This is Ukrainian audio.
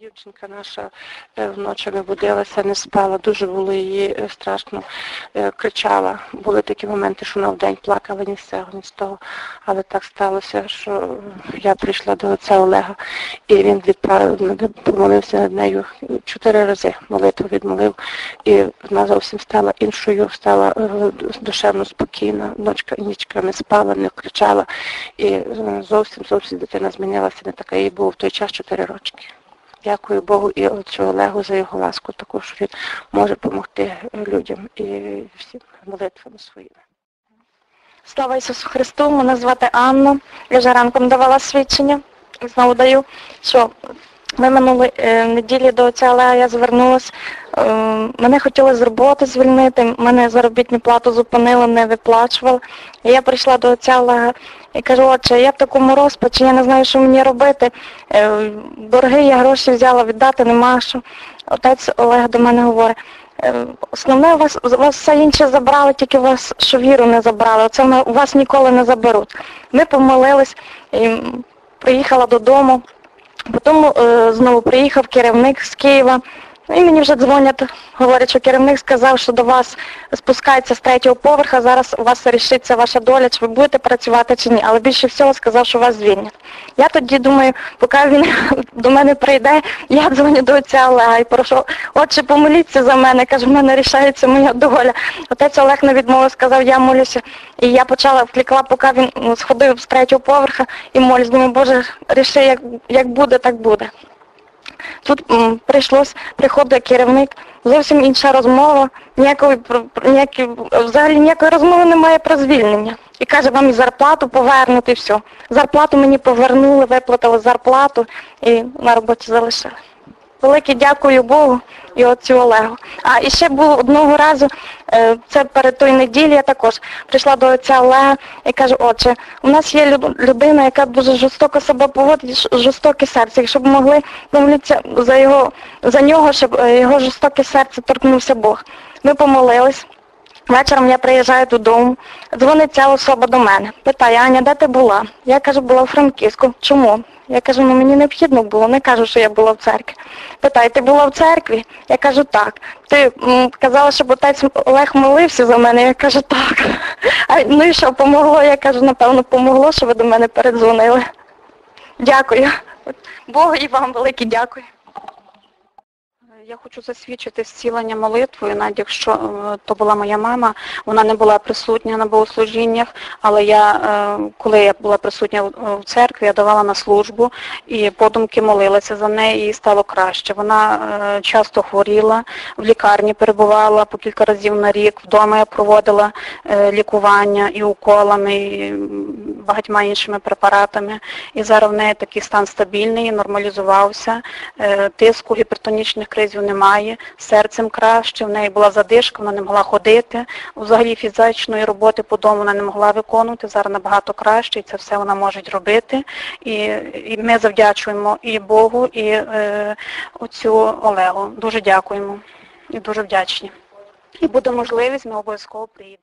Дівчинка наша е, вночі не будилася, не спала, дуже було її е, страшно, е, кричала. Були такі моменти, що вона вдень плакала ні з цього, ні з того. Але так сталося, що я прийшла до отця Олега, і він відправив, помолився над нею чотири рази, молитву відмолив, і вона зовсім стала іншою, стала душевно спокійна, ночка, нічка не спала, не кричала, і зовсім зовсім дитина змінилася, не така їй було в той час чотири рочки. Дякую Богу і отцю Олегу за його ласку, також що він може допомогти людям і всім молитвами своїми. Слава Ісусу Христу, мене звати Анна. Я вже ранком давала свідчення. Знову даю, що ми минулої е, неділі до отця Олега я звернулася. Е, мене хотіли з роботи звільнити, мене заробітну плату зупинили, не виплачували. І я прийшла до отця Олега і кажу, отче, я в такому розпачі, я не знаю, що мені робити. Е, Борги я гроші взяла, віддати нема що. Отець Олег до мене говорить, Основне, у вас, у вас все інше забрали, тільки у вас що віру не забрали. Оце у вас ніколи не заберуть. Ми помолились, і приїхала додому. Потім е, знову приїхав керівник з Києва. І мені вже дзвонять, говорять, що керівник сказав, що до вас спускається з третього поверха, зараз у вас рішиться ваша доля, чи ви будете працювати чи ні. Але більше всього сказав, що вас звільнять. Я тоді думаю, поки він до мене прийде, я дзвоню до отця Олега і прошу, отче, помоліться за мене, каже, в мене рішається моя доля. Отець Олег не відмовив, сказав, я молюся. І я почала вклікла, поки він ну, сходив з третього поверха і молюсь. Думаю, Боже, ріши, як, як буде, так буде. Тут прийшлось, приходить керівник, зовсім інша розмова, ніякої, ніякі, взагалі ніякої розмови немає про звільнення. І каже, вам і зарплату повернути, і все. Зарплату мені повернули, виплатили зарплату і на роботі залишили. Велике дякую Богу і отцю Олегу. А і ще було одного разу, е, це перед тої неділі я також прийшла до отця Олега і кажу, отче, у нас є людина, яка дуже жорстоко себе поводить, жорстоке серце. Якщо б могли помолитися за його за нього, щоб е, його жорстоке серце торкнувся Бог. Ми помолились. Вечором я приїжджаю додому, дзвонить ця особа до мене. Питає, Аня, де ти була? Я кажу, була в Франківську. Чому? Я кажу, ну мені необхідно було, не кажу, що я була в церкві. Питає, ти була в церкві? Я кажу, так. Ти м, казала, щоб отець Олег молився за мене. Я кажу, так. А ну і що, помогло? Я кажу, напевно, помогло, що ви до мене передзвонили. Дякую. Богу і вам велике дякую. Я хочу засвідчити зцілення молитвою, навіть якщо е, то була моя мама, вона не була присутня на богослужіннях, але я, е, коли я була присутня в церкві, я давала на службу і подумки молилася за неї і стало краще. Вона е, часто хворіла, в лікарні перебувала по кілька разів на рік, вдома я проводила лікування і уколами, і багатьма іншими препаратами. І зараз в неї такий стан стабільний, нормалізувався, е, тиску, гіпертонічних кризів немає, серцем краще, в неї була задишка, вона не могла ходити, взагалі фізичної роботи по дому вона не могла виконувати, зараз набагато краще, і це все вона може робити. І, і ми завдячуємо і Богу, і е, оцю Олегу. Дуже дякуємо і дуже вдячні. І буде можливість, ми обов'язково приїдемо.